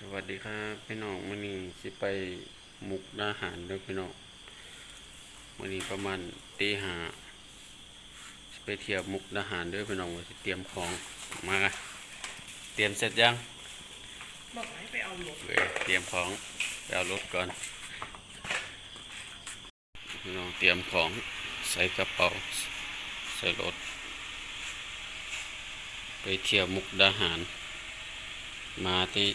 สวัสดีครับพี่น้องมื้อนี้สิไปมุกดาหารเด้อพี่น้องมื้อนี้ประมาณตีห้าสิไปเที่ยวมุกดาหารเด้อพี่น้องว่าสิเตรียมของมาเตรียมเสร็จยังบอกให้ไปเอารถเว้ยเตรียมของไปเอารถก่อนพี่น้องเตรียมของใส่กระเป๋าใส่รถ ไปเที่ยวมุกดาหาร มาที่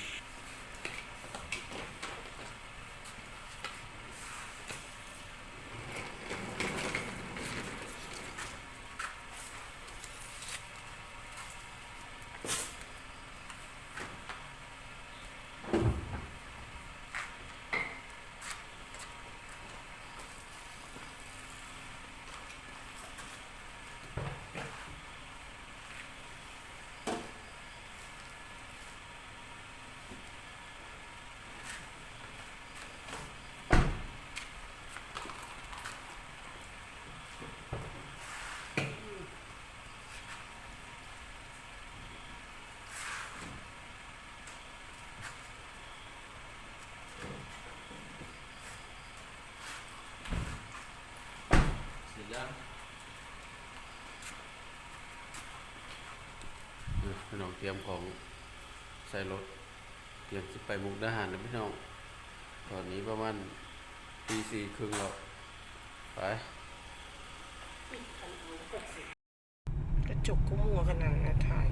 เสร็จยังพี่ น้องเตรียมของใส่รถ เตรียมจะไปมุกดาหารนะพี่น้อง ตอนนี้ประมาณตีสี่ครึ่งแล้วไปกระจกก็มัวขนาดนะทาย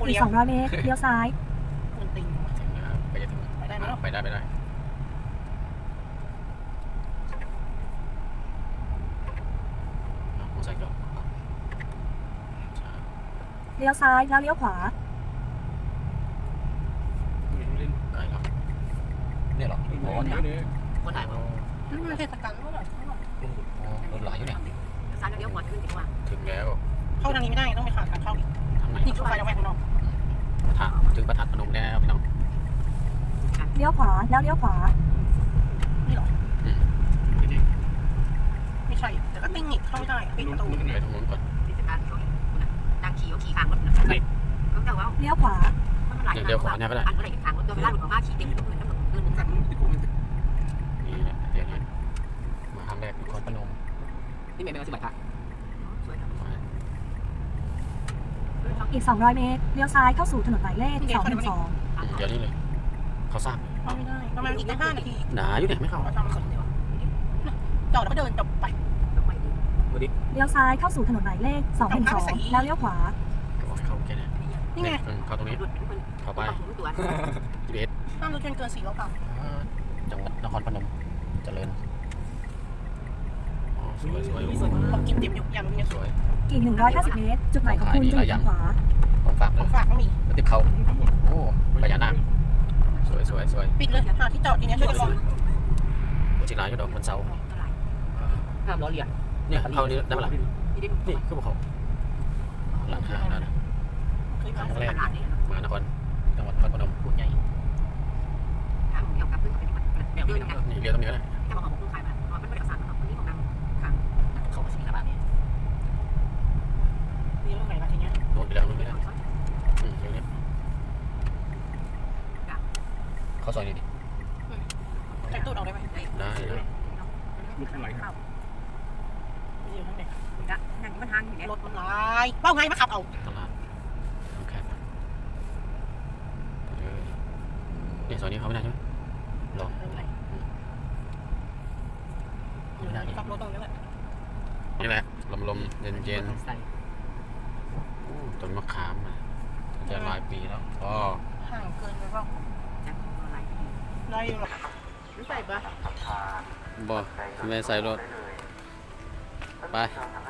จิ้มบอกอีเลี้กยว200เมตรเลี้ยวซ้ายมันติงถึงนะครับไปจะถึงไปได้ไหมอ่าไปได้ไปได้เอามอเตอร์ไซค์ก่อนใช่เลี้ยวซ้ายแล้วเลี้ยวขวาได้แล้วเนี่ยเหรออ๋อเนี่ยคนถ่ายมานี่มันเทศกาลเท่าไหร่อ๋อรถหลายอยู่เนี่ยซ้ายแล้วเลี้ยวขวาขึ้นดีกว่า ถึงแล้ว เข้าทางนี้ไม่ได้ต้องไปขาทางเข้าอีก ทางไหนนี่เข้าไปแล้วแหวกข้างนอกประธานถึงประธานพนมแล้วพี่น้องเลี้ยวขวาแล้วเลี้ยวขวา นี่หรออืมไม่ใช่ แต่ก็ติ้งอีกเข้าไม่ได้ปิดประตูไปตรงนู้นก่อนที่สการเขานางขี่เขาขี่ทางรถนะเขาจะว่าเลี้ยวขวามันหลายทางอันอะไรทางรถตัวเวลาหลุดออกมาขี่เต็มทุกคนทั้งหมดเดินกันนี่แหละเดี๋ยวนี้มาครั้งแรกนครพนมนี่ไม่เป็นสิบบาทสวย อีก 200 เมตร เลี้ยวซ้ายเข้าสู่ถนนหมายเลข212เดี๋ยวนี้เลย เขาสร้างเข้าไม่ได้ประมาณอีกห้านาทีหนาอยู่เนี่ยไม่เข้าเราทำเสร็จเดี๋ยวจอดแล้วก็เดินจบไปเลี้ยวซ้ายเข้าสู่ถนนหมายเลข212แล้วเลี้ยวขวาก็บอกให้เข้าแค่เนี้นี่ไงอืมเข้าตรงนี้หลุดทุกคนเข้าไปตัวทีเอสห้ามรถยนต์เกินสี่ล้อเปล่าจังหวัดนครพนมเจริญอ๋อสวยสวยสวยมากผมกินเต็มอยู่อย่างนี้สวย อีก 150 เมตร จุดหมายของคุณจะอยู่ทางขวาของฝากขเลองยฝากก็มีแล้วติดเขาโอ้พญานาคสวยสวยสวยปิดเลยหาที่จอดทีนี้ช่วยกันรอจิราอยู่ดอกมันเสาห้ามล้อเลียนเนี่ยเข้านี่ได้ปะล่ะที่ได้นี่คือภูเขาหลังคานั่นน่ะเคยคผ่ารั้นงแรกขนาดนี้มานครจังหวัดนครพนมพูดใหญ่ทางเกี่ยวกับเรื่องเป็นแบบเดินกันนี่เรียนตรงนี้ก็ได้ แค่บอกของคุณขายมามันไม่ได้สั่งคนนี้ของนางทางเขามาสิละบาทเนี่ย นี่เรื่องไหนล่ะทีเนี้ย โน่นไปแล้วโน่นไปแล้วอืมเดี๋ยวนี้เขาซอยนี้ดิ ใช้ตู้เอาได้ไหม ได้ ได้ได้ เข้า ไปอยู่ข้างในนั่งมันทางอย่างเงี้ยรถมันหลายเป้าไงมาขับเอาตลาดโอเคเออเนี่ยซอยนี้เขาไม่ได้ใช่ไหมหรอไม่ได้นี่ขับรถตรงนี้แหละนี่แหละลมลมๆเย็นเย็นใส่ๆอู้ต้นมะขามนะจะหลายปีแล้วอ๋อห่างเกินไปเปล่าจากอะไรได้อยู่หรอกไม่ใส่ปะบอไม่ใส่รถไป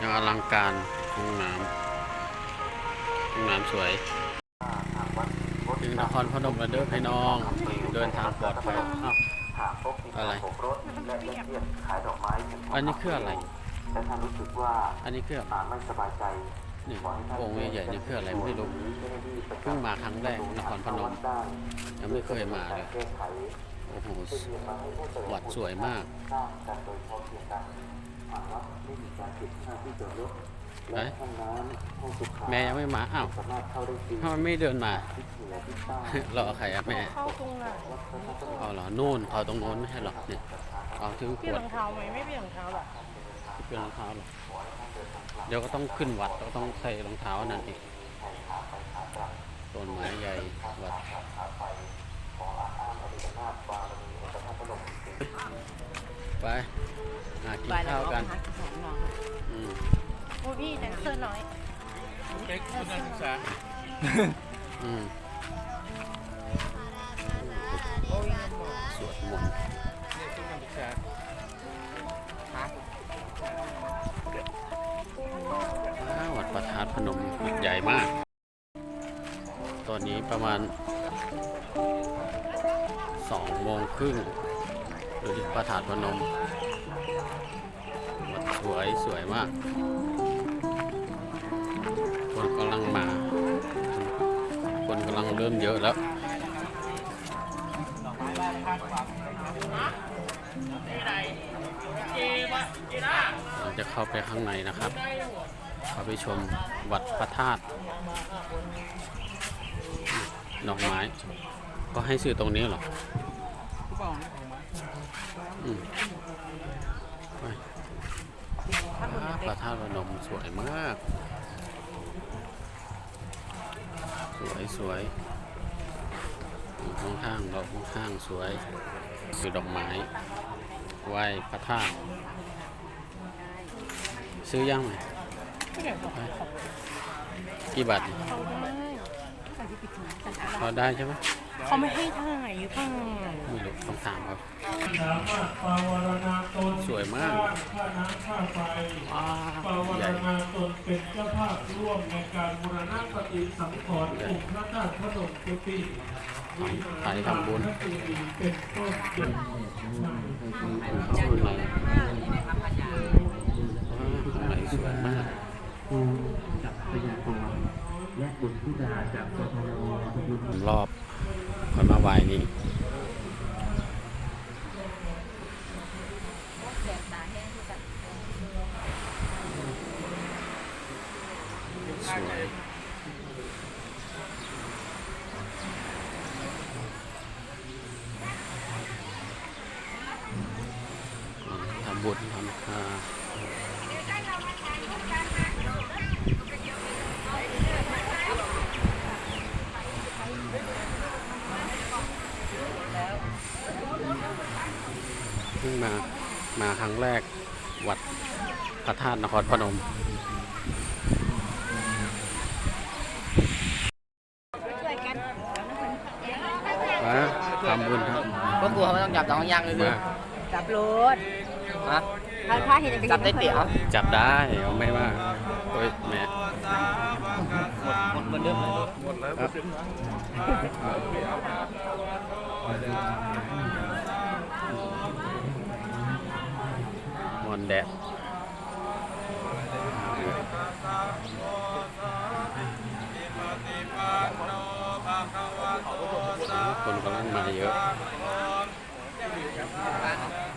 ยังอลังการห้องน้ำห้องน้ำสวยถึงนครพนมแล้วเด้อพี่น้อง เดินทางปลอดภัยอะไรอันนี้คืออะไรอันนี้คืออะไรนี่วงใหญ่ๆนี่คืออะไรไม่รู้เพิ่งมาครั้งแรกนครพนมยังไม่เคยมาเลย โอ้โหวัดสวยมากไหนแม่ยังไม่มาอ้าวทำไมไม่เดินมา รอใครอะแม่เข้าตรงไหนเอาเหรอนู่นเขาตรงโน้นไม่ใช่เหรอเนี่ยเอาถึงขเปลี่ยนวรดองเท้าไหมไม่เปลี่ยนรองเท้าหรอเปลี่ยนรองเท้าเหรอเดี๋ยวก็ต้องขึ้นวัดก็ต้องใส่รองเท้านั่นอีกต้นไม้ใหญ่วัด ไปหากินไปแล้วข้าวก็กันหาขนมน้องอืมโอ้พี่แดนเซอร์น้อยอืมโอ้ยสวดมนต์ว้าววัดประธาตุพนมใหญ่มาก ตอนนี้ประมาณ สองโมงครึ่งดูดิพระธาตุพนมวัดสวยสวยมาก คนกำลังมา คนกำลังเริ่มเยอะแล้วเราจะเข้าไปข้างในนะครับ เข้าไปชมวัดพระธาตุดอกไม้ ก็ให้ซื้อตรงนี้เหรออืมไปอ่าพระธาตุพนมสวยมาก สวยสวยอยู่ข้างๆดอกข้างๆสวยคือดอกไม้ไหว้พระธาตุซื้อยังไหมกี่บาทนี่พอได้ใช่ไหม เขาไม่ให้ถ่ายหรือเปล่าไม่รู้ต้องถามครับสามารถปาวารณาตนสวยมากค่าน้ำค่าไฟว้าปาวใหารญ่ณาตนเป็นเจ้าภาพร่วมในการบูรณะปฏิสังขรณ์องค์พระธาตุพนมกุฏิขายทำบุญพระกุฏิเป็นต้นเดือนข้างในว้าวข้างในสวยมากกับพยากรณ์และบุญที่ดาจากกทมทุกผมรอบ คนมาไหว้นี่สวยทำบุญทำทาน เพิ่งมามาครั้งแรกวัดพระธาตุนครพนมมาทำบุญครับก็กลัวไม่ต้องจับต้องย่างเลยมาจับรถฮะถ้าถ้าเห็นจับได้เตี๋ยวจับได้เอาไม่ว่าโอ้ยแม่หมดเหมือนเดิมเลยครับมอนแด แดดคนกำลังมาเยอะ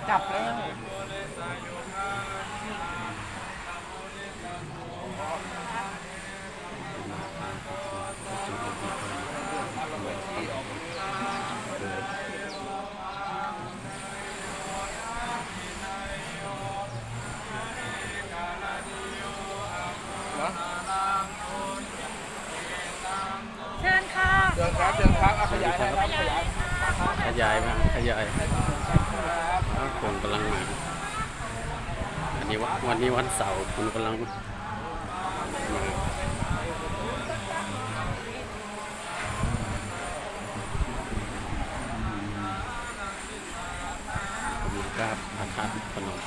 จับแล้ว ยายมาขยายคนกำลังมาอันนี้วันวันนี้วันเสาร์คนกำลังมาผมกราบพระธาตุพนม